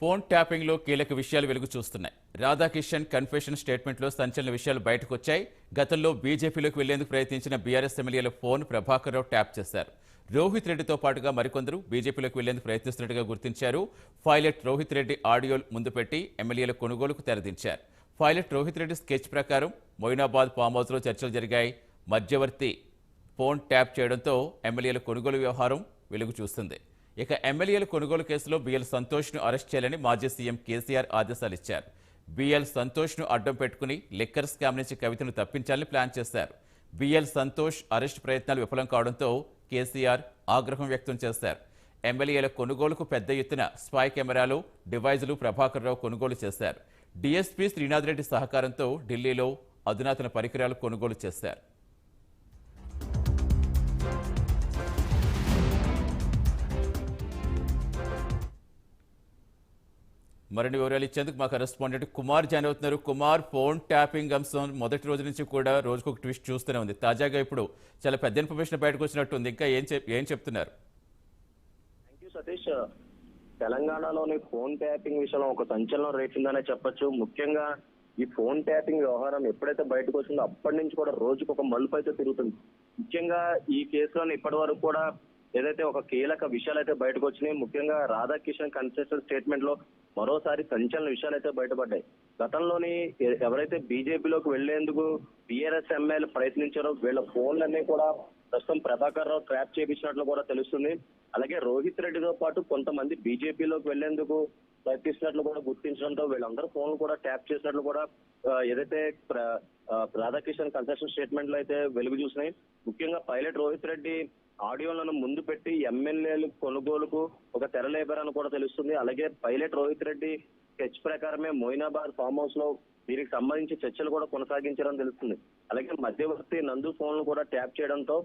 Phone ట్యాపింగ్లో కీలక విషయాలు వెలుగు చూస్తున్నాయి. రాధాకిషన్ కన్ఫెషన్ స్టేట్మెంట్లో సంచలన విషయాలు బయటకు వచ్చాయి గతంలో బీజేపీలోకి వెళ్ళేందుకు ప్రయత్నించిన బీఆర్ఎస్ ఎమ్మెల్యేల ఫోన్ ప్రభాకర్ రావు ట్యాప్ చేశారు. రోహిత్ రెడ్డితో పాటుగా మరికొందరు బీజేపీలోకి వెళ్ళేందుకు ప్రయత్నిస్తున్నట్టుగా గుర్తించారు. పైలట్ రోహిత్ రెడ్డి ఆడియోలు ముందు పెట్టి ఎమ్మెల్యేల కొనుగోలుకు తెరదించారు. పైలట్ రోహిత్ రెడ్డి స్కెచ్ ప్రకారం మొయినాబాద్ ఫామ్ హౌస్లో చర్చలు జరిగాయి. మధ్యవర్తి ఫోన్ ట్యాప్ చేయడంతో ఎమ్మెల్యేల కొనుగోలు వ్యవహారం వెలుగు చూస్తుంది. ఇక ఎమ్మెల్యేల కొనుగోలు కేసులో బిఎల్ సంతోష్ను అరెస్ట్ చేయాలని మాజీ సీఎం కేసీఆర్ ఆదేశాలు ఇచ్చారు. బిఎల్ సంతోష్ను అడ్డం పెట్టుకుని లిక్కర్ స్కామ్ నుంచి కవితను తప్పించాలని ప్లాన్ చేశారు. బిఎల్ సంతోష్ అరెస్ట్ ప్రయత్నాలు విఫలం కావడంతో కేసీఆర్ ఆగ్రహం వ్యక్తం చేశారు. ఎమ్మెల్యేల కొనుగోలుకు పెద్ద ఎత్తున స్పై కెమెరాలు డివైజులు ప్రభాకర్ రావు కొనుగోలు చేశారు. డీఎస్పీ శ్రీనాథ్ రెడ్డి సహకారంతో ఢిల్లీలో అధునాతన పరికరాలు కొనుగోలు చేశారు. మరిన్ని వివరాలు ఇచ్చేందుకు మా కరెస్పాండెంట్ కుమార్ జాయిన్ అవుతున్నారు. కుమార్ ఫోన్ ట్యాపింగ్ అంశం మొదటి రోజు నుంచి కూడా రోజుకు ఒక ట్విస్ట్ చూస్తూనే ఉంది. తాజాగా ఇప్పుడు చాలా పెద్ద ఇన్ఫర్మేషన్ బయటకు వచ్చినట్టుంది. ఇంకా ఏం ఏం చెప్తున్నారు? Thank you Satish. తెలంగాణలోని ఫోన్ ట్యాపింగ్ విషయంలో ఒక సంచలనం రేపిందనే చెప్పొచ్చు. ముఖ్యంగా ఈ ఫోన్ ట్యాపింగ్ వ్యవహారం ఎప్పుడైతే బయటకు వచ్చిందో అప్పటి నుంచి కూడా రోజుకు ఒక మలుపు అయితే తిరుగుతుంది. ముఖ్యంగా ఈ కేసులోని ఇప్పటి వరకు కూడా ఏదైతే ఒక కీలక విషయాలు అయితే బయటకు వచ్చినాయి ముఖ్యంగా రాధాకిషన్ కన్సెషన్ స్టేట్మెంట్లో మరోసారి సంచలన విషయాలు అయితే బయటపడ్డాయి. గతంలోని ఎవరైతే బీజేపీలోకి వెళ్ళేందుకు బీఆర్ఎస్ ఎమ్మెల్యే ప్రయత్నించారో వీళ్ళ ఫోన్లన్నీ కూడా ప్రస్తుతం ప్రభాకర్ రావు ట్రాప్ చేపించినట్లు కూడా తెలుస్తుంది. అలాగే రోహిత్ రెడ్డితో పాటు కొంతమంది బీజేపీలోకి వెళ్ళేందుకు ప్రయత్నిస్తున్నట్లు కూడా గుర్తించడంతో వీళ్ళందరూ ఫోన్లు కూడా ట్యాప్ చేసినట్లు కూడా ఏదైతే రాధాకృష్ణన్ కన్సెషన్ స్టేట్మెంట్లో అయితే వెలుగు చూసినాయి. ముఖ్యంగా పైలట్ రోహిత్ రెడ్డి ఆడియోలను ముందు పెట్టి ఎమ్మెల్యేలు కొనుగోలుకు ఒక తెరలేపారని కూడా తెలుస్తుంది. అలాగే పైలట్ రోహిత్ రెడ్డి స్కెచ్ ప్రకారమే మోయినాబాద్ ఫామ్ హౌస్లో దీనికి సంబంధించి చర్చలు కూడా కొనసాగించారని తెలుస్తుంది. అలాగే మధ్యవర్తి నందు ఫోన్లు కూడా ట్యాప్ చేయడంతో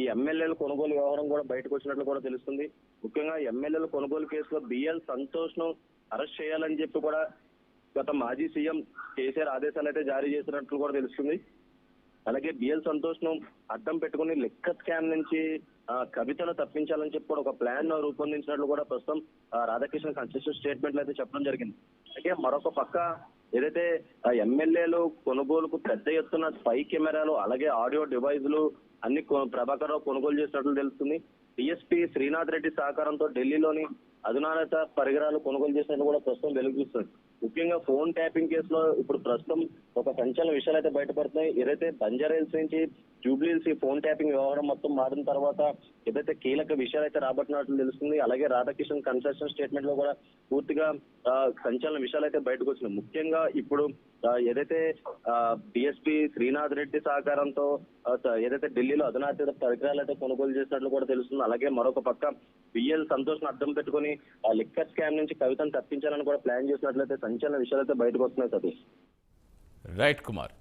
ఈ ఎమ్మెల్యేల కొనుగోలు వ్యవహారం కూడా బయటకు వచ్చినట్లు కూడా తెలుస్తుంది. ముఖ్యంగా ఎమ్మెల్యేల కొనుగోలు కేసులో బిఎల్ సంతోష్ను అరెస్ట్ చేయాలని చెప్పి కూడా గత మాజీ సీఎం కేసీఆర్ ఆదేశాలు అయితే జారీ చేసినట్లు కూడా తెలుస్తుంది. అలాగే బిఎల్ సంతోష్ను అడ్డం పెట్టుకుని లెక్క స్కామ్ నుంచి కవితను తప్పించాలని చెప్పి కూడా ఒక ప్లాన్ రూపొందించినట్లు కూడా ప్రస్తుతం రాధాకృష్ణ కన్సెషన్ స్టేట్మెంట్ అయితే చెప్పడం జరిగింది. అలాగే మరొక పక్క ఏదైతే ఎమ్మెల్యేలు కొనుగోలుకు పెద్ద ఎత్తున స్పై కెమెరాలు అలాగే ఆడియో డివైజులు అన్ని కొ- ప్రభాకర్ రావు కొనుగోలు చేసినట్లు తెలుస్తుంది. డిఎస్పీ శ్రీనాథ్ రెడ్డి సహకారంతో ఢిల్లీలోని అధునాత పరికరాలు కొనుగోలు చేసినట్టు కూడా ప్రస్తుతం వెలుగు చూస్తుంది. ముఖ్యంగా ఫోన్ ట్యాపింగ్ కేసులో ఇప్పుడు ప్రస్తుతం ఒక సంచలన విషయాలు అయితే బయటపడుతున్నాయి. ఏదైతే బంజారాహిల్స్ నుంచి జూబ్లీహిల్స్ ఈ ఫోన్ ట్యాపింగ్ వ్యవహారం మొత్తం మారిన తర్వాత ఏదైతే కీలక విషయాలు అయితే రాబట్టినట్లు తెలుస్తుంది అలాగే రాధాకిషన్ కన్సెషన్ స్టేట్మెంట్లో కూడా పూర్తిగా సంచలన విషయాలు అయితే బయటకు వచ్చినాయి ముఖ్యంగా ఇప్పుడు ఏదైతే డిఎస్పీ శ్రీనాథ్ రెడ్డి సహకారంతో ఏదైతే ఢిల్లీలో అధునాత పరికరాలు అయితే కొనుగోలు చేసినట్లు కూడా తెలుస్తుంది. అలాగే మరొక పక్క బిఎల్ సంతోష్ అర్థం పెట్టుకుని ఆ లిక్కర్ స్కామ్ నుంచి కవితను తప్పించాలని కూడా ప్లాన్ చేసినట్లయితే సంచలన విషయాలు అయితే బయటకు వస్తున్నాయి సతీష్. రైట్ కుమార్